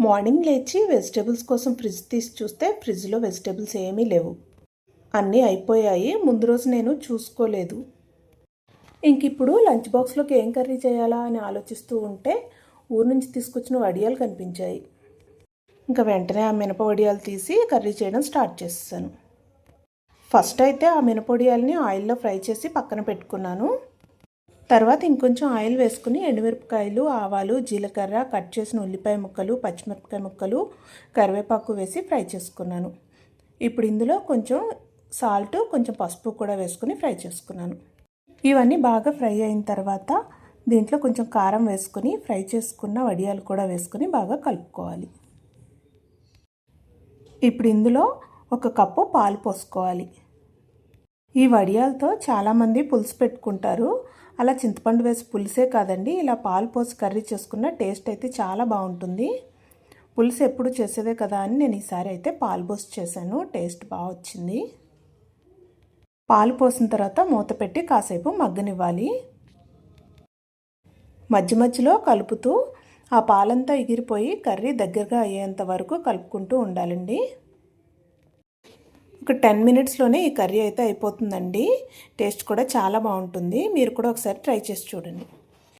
Morning లేచి vegetables కోసం fridge తీసి చూస్తే ఫ్రిడ్జ్లో వెజిటేబుల్స్ ఏమీ లేవు. అన్నీ అయిపోయాయి. ముందు రోజు నేను చూసుకోలేదు. ఇంక ఇప్పుడు లంచ్ బాక్స్లోకి ఏం కర్రీ చేయాలా అని ఆలోచిస్తూ ఉంటే ఊరు నుంచి తీసుకొచ్చిన వడియాలు కనిపించాయి. ఇంకా వెంటనే ఆ మినప వడియాలు తీసి కర్రీ చేయడం స్టార్ట్ చేసేసాను ఫస్ట్ అయితే ఆ మినపొడియాలని ఆయిల్లో ఫ్రై చేసి పక్కన పెట్టుకున్నాను. తర్వాత ఇంకొంచెం ఆయిల్ వేసుకుని ఎండుమిరపకాయలు ఆవాలు జీలకర్ర కట్ చేసిన ఉల్లిపాయ ముక్కలు పచ్చిమిరపకాయ ముక్కలు కరివేపాకు వేసి ఫ్రై చేసుకున్నాను. ఇప్పుడు ఇందులో కొంచెం సాల్ట్ కొంచెం పసుపు కూడా వేసుకుని ఫ్రై చేసుకున్నాను. ఇవన్నీ బాగా ఫ్రై అయిన తర్వాత దీంట్లో కొంచెం కారం వేసుకుని ఫ్రై చేసుకున్న వడియాలు కూడా వేసుకొని బాగా కలుపుకోవాలి. ఇప్పుడు ఇందులో ఒక కప్పు పాలు పోసుకోవాలి. ఈ వడియాలతో చాలామంది పులుసు పెట్టుకుంటారు. అలా చింతపండు వేసి పులుసే కాదండి ఇలా పాలు పోసి కర్రీ చేసుకున్న టేస్ట్ అయితే చాలా బాగుంటుంది. పులుసు ఎప్పుడు చేసేదే కదా అని నేను ఈసారి అయితే పాలు పోసి చేశాను టేస్ట్ బాగా వచ్చింది. పాలు పోసిన తర్వాత మూత పెట్టి కాసేపు మగ్గనివ్వాలి. మధ్య మధ్యలో కలుపుతూ ఆ పాలంతా ఎగిరిపోయి కర్రీ దగ్గరగా అయ్యేంత వరకు కలుపుకుంటూ ఉండాలండి. ఒక టెన్ మినిట్స్లోనే ఈ కర్రీ అయితే అయిపోతుందండి. టేస్ట్ కూడా చాలా బాగుంటుంది. మీరు కూడా ఒకసారి ట్రై చేసి చూడండి.